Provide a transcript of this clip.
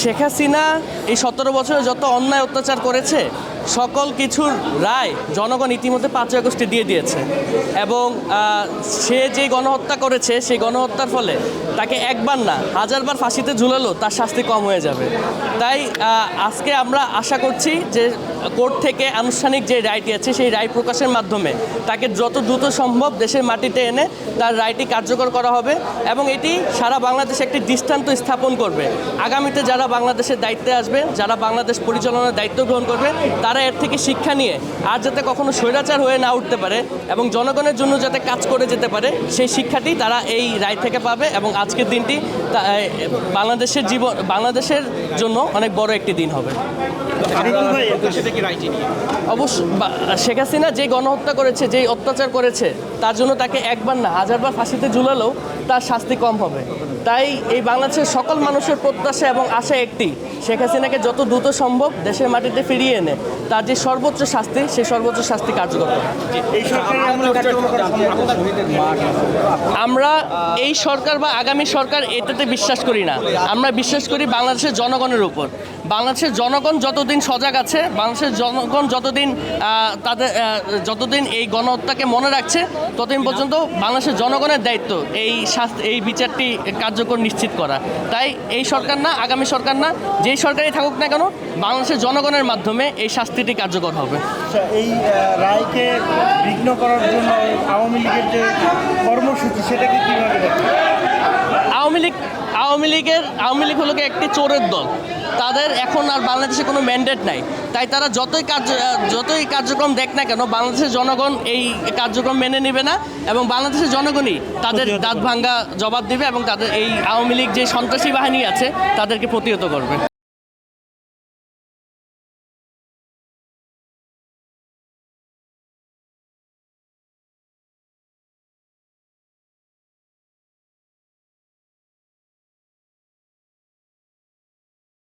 শেখ হাসিনা এই সতেরো বছরে যত অন্যায় অত্যাচার করেছে সকল কিছুর রায় জনগণ ইতিমধ্যে পাঁচই আগস্টে দিয়ে দিয়েছে। এবং সে যে গণহত্যা করেছে, সেই গণহত্যার ফলে তাকে একবার না, হাজারবার ফাঁসিতে ঝুলালো, তার শাস্তি কম হয়ে যাবে। তাই আজকে আমরা আশা করছি যে কোর্ট থেকে আনুষ্ঠানিক যে রায়টি আছে, সেই রায় প্রকাশের মাধ্যমে তাকে যত দ্রুত সম্ভব দেশের মাটিতে এনে তার রায়টি কার্যকর করা হবে এবং এটি সারা বাংলাদেশে একটি দৃষ্টান্ত স্থাপন করবে। আগামীতে যারা বাংলাদেশের দায়িত্বে আসবে, যারা বাংলাদেশ পরিচালনার দায়িত্ব গ্রহণ করবে, তারা এর থেকে শিক্ষা নিয়ে আর যাতে কখনো স্বৈরাচার হয়ে না উঠতে পারে এবং জনগণের জন্য যাতে কাজ করে যেতে পারে, সেই শিক্ষাটি তারা এই রায় থেকে পাবে এবং আজকের দিনটি বাংলাদেশের জীবন বাংলাদেশের জন্য অনেক বড় একটি দিন হবে। অবশ্য শেখ হাসিনা যে গণহত্যা করেছে যেই অত্যাচার করেছে তার জন্য তাকে একবার না হাজারবার ফাঁসিতে ঝুলালেও তার শাস্তি কম হবে। তাই এই বাংলাদেশের সকল মানুষের প্রত্যাশা এবং আশা একটি শেখ হাসিনাকে যত দ্রুত সম্ভব দেশের মাটিতে ফিরিয়ে এনে তার যে সর্বোচ্চ শাস্তি সেই সর্বোচ্চ শাস্তি কার্যকর আমরা এই সরকার বা আগামী সরকার এটাতে বিশ্বাস করি না। আমরা বিশ্বাস করি বাংলাদেশের জনগণের উপর। বাংলাদেশের জনগণ যতদিন সজাগ আছে বাংলাদেশের জনগণ যতদিন তাদের যতদিন এই গণহত্যাকে মনে রাখছে ততদিন পর্যন্ত বাংলাদেশের জনগণের দায়িত্ব এই এই বিচারটি কার্যকর নিশ্চিত করা। তাই এই সরকার না আগামী সরকার না যেই সরকারই থাকুক না কেন বাংলাদেশের জনগণের মাধ্যমে এই শাস্তিটি কার্যকর হবে। আচ্ছা, এই রায়কে বিঘ্ন করার জন্য আওয়ামী লীগের যে কর্মসূচি সেটাকে কীভাবে আওয়ামী লীগ আওয়ামী লীগের আওয়ামী লীগ হলো একটি চোরের দল। তাদের এখন আর বাংলাদেশে কোনো ম্যান্ডেট নাই। তাই তারা যতই কার্য যতই কার্যক্রম দেখ না কেন বাংলাদেশের জনগণ এই কার্যক্রম মেনে নেবে না এবং বাংলাদেশের জনগণই তাদের দাঁত ভাঙ্গা জবাব দেবে এবং তাদের এই আওয়ামী লীগ যে সন্ত্রাসী বাহিনী আছে তাদেরকে প্রতিহত করবে।